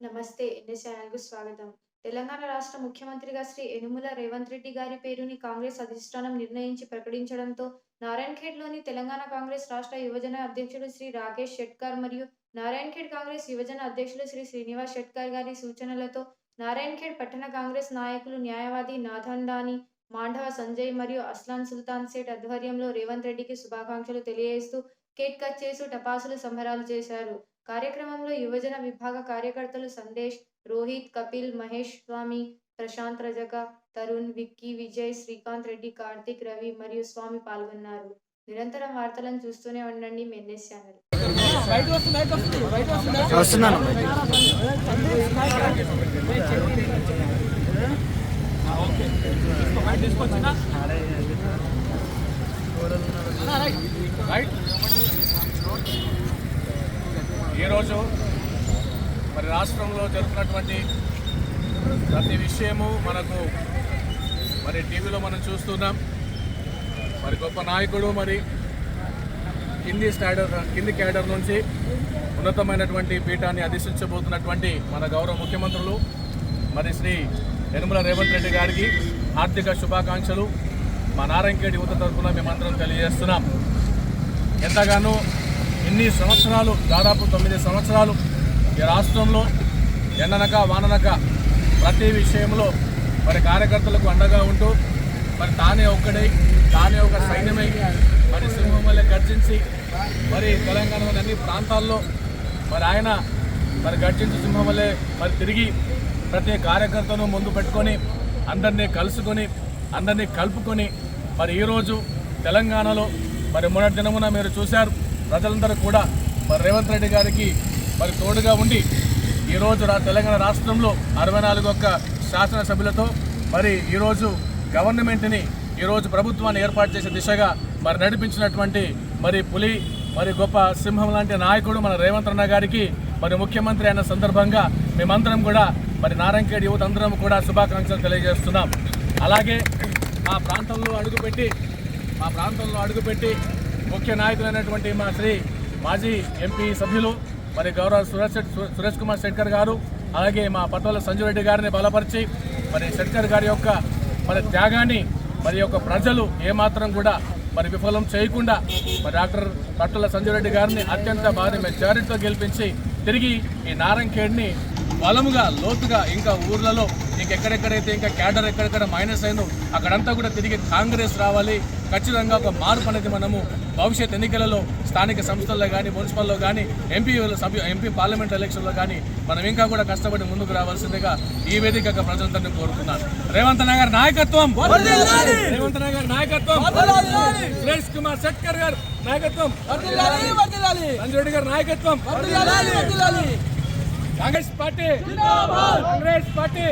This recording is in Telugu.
నమస్తే ఎన్ఎస్ ఛానల్కు స్వాగతం. తెలంగాణ రాష్ట్ర ముఖ్యమంత్రిగా శ్రీ యనుమల రేవంత్ రెడ్డి గారి పేరుని కాంగ్రెస్ అధిష్టానం నిర్ణయించి ప్రకటించడంతో నారాయణఖేడ్లోని తెలంగాణ కాంగ్రెస్ రాష్ట్ర యువజన అధ్యక్షుడు శ్రీ రాకేష్ షెట్కర్ మరియు నారాయణఖేడ్ కాంగ్రెస్ యువజన అధ్యక్షులు శ్రీ శ్రీనివాస్ షెట్కర్ గారి సూచనలతో నారాయణఖేడ్ పట్టణ కాంగ్రెస్ నాయకులు న్యాయవాది నాథండాని మాండవ సంజయ్ మరియు అస్లాన్ సుల్తాన్ సేట్ ఆధ్వర్యంలో రేవంత్ రెడ్డికి శుభాకాంక్షలు తెలియజేస్తూ కేక్ కట్ చేస్తూ టపాసులు సంబరాలు చేశారు. కార్యక్రమంలో యువజన విభాగ కార్యకర్తలు సందేశ్ రోహిత్ కపిల్ మహేష్ స్వామి ప్రశాంత్ రజక తరుణ్ విక్కీ విజయ్ శ్రీకాంత్ రెడ్డి కార్తిక్ రవి మరియు స్వామి పాల్గొన్నారు. నిరంతరం వార్తలను చూస్తూనే ఉండండి మెన్ఎస్ ఛానల్. వస్తున్నాను. రైట్ ఈరోజు మరి రాష్ట్రంలో జరుగుతున్నటువంటి ప్రతి విషయము మనకు మరి టీవీలో మనం చూస్తున్నాం. మరి గొప్ప నాయకుడు మరి కింది స్టాడర్ కింది క్యాడర్ నుంచి ఉన్నతమైనటువంటి పీఠాన్ని అధిష్టించబోతున్నటువంటి మన గౌరవ ముఖ్యమంత్రులు మరి శ్రీ యనుమల రేవంత్ రెడ్డి గారికి ఆర్థిక శుభాకాంక్షలు. మా నారాయణఖేడ్ యువత తరఫున మేమందరం తెలియజేస్తున్నాం. ఎంతగానో ఇన్ని సంవత్సరాలు దాదాపు తొమ్మిది సంవత్సరాలు ఈ రాష్ట్రంలో ఎండనక వాననక ప్రతి విషయంలో మరి కార్యకర్తలకు అండగా ఉంటూ మరి తానే ఒక్కడై తానే ఒక సైన్యమై మరి సింహం వల్లే గర్జించి మరి తెలంగాణలోని అన్ని ప్రాంతాల్లో మరి ఆయన మరి గర్జించి సింహం వల్లే మరి తిరిగి ప్రతి కార్యకర్తను ముందు పెట్టుకొని అందరినీ కలుసుకొని అందరినీ కలుపుకొని మరి ఈరోజు తెలంగాణలో మరి మొన్నటి దినమున మీరు చూశారు ప్రజలందరూ కూడా మరి రేవంత్ రెడ్డి గారికి మరి తోడుగా ఉండి ఈరోజు రా తెలంగాణ రాష్ట్రంలో అరవై నాలుగు ఒక్క శాసనసభ్యులతో మరి ఈరోజు గవర్నమెంట్ని ఈరోజు ప్రభుత్వాన్ని ఏర్పాటు చేసే దిశగా మరి నడిపించినటువంటి మరి పులి మరి గొప్ప సింహం లాంటి నాయకుడు మన రేవంత్ అన్న గారికి మరి ముఖ్యమంత్రి అయిన సందర్భంగా మేమందరం కూడా మరి నారాయణఖేడ్ యువత అందరం కూడా శుభాకాంక్షలు తెలియజేస్తున్నాం. అలాగే మా ప్రాంతంలో అడుగుపెట్టి మా ప్రాంతంలో అడుగుపెట్టి ముఖ్య నాయకులైనటువంటి మా శ్రీ మాజీ ఎంపీ సభ్యులు మరి గౌరవ సురేష్ సురేష్ కుమార్ శెట్కర్ గారు అలాగే మా పటోల సంజయ్ రెడ్డి గారిని బలపరిచి మరి శెట్కర్ గారి యొక్క మరి త్యాగాన్ని మరి యొక్క ప్రజలు ఏమాత్రం కూడా మరి విఫలం చేయకుండా మరి డాక్టర్ పట్టుల సంజయ్ రెడ్డి గారిని అత్యంత భారీ మెజారిటీతో గెలిపించి తిరిగి ఈ నారంఖేడ్ని బలముగా లోతుగా ఇంకా ఊర్లలో ఇంకెక్కడెక్కడైతే ఇంకా క్యాడర్ ఎక్కడెక్కడ మైనస్ అయిందో అక్కడంతా కూడా తిరిగి కాంగ్రెస్ రావాలి. ఖచ్చితంగా ఒక మార్పు అనేది మనము భవిష్యత్ ఎన్నికలలో స్థానిక సంస్థల్లో కానీ మున్సిపల్లో కానీ ఎంపీ సభ్యు ఎంపీ పార్లమెంట్ ఎలక్షన్లో కానీ మనం ఇంకా కూడా కష్టపడి ముందుకు రావాల్సిందిగా ఈ వేదికగా ప్రజలందరినీ కోరుతున్నాను. రేవంత్ నగర్ నాయకత్వం! రేవంత్ నగర్ నాయకత్వం! సురేష్ కుమార్ శెట్కర్ గారు నాయకత్వం! సంజయ్ రెడ్డి గారి నాయకత్వం! Congress party Congress party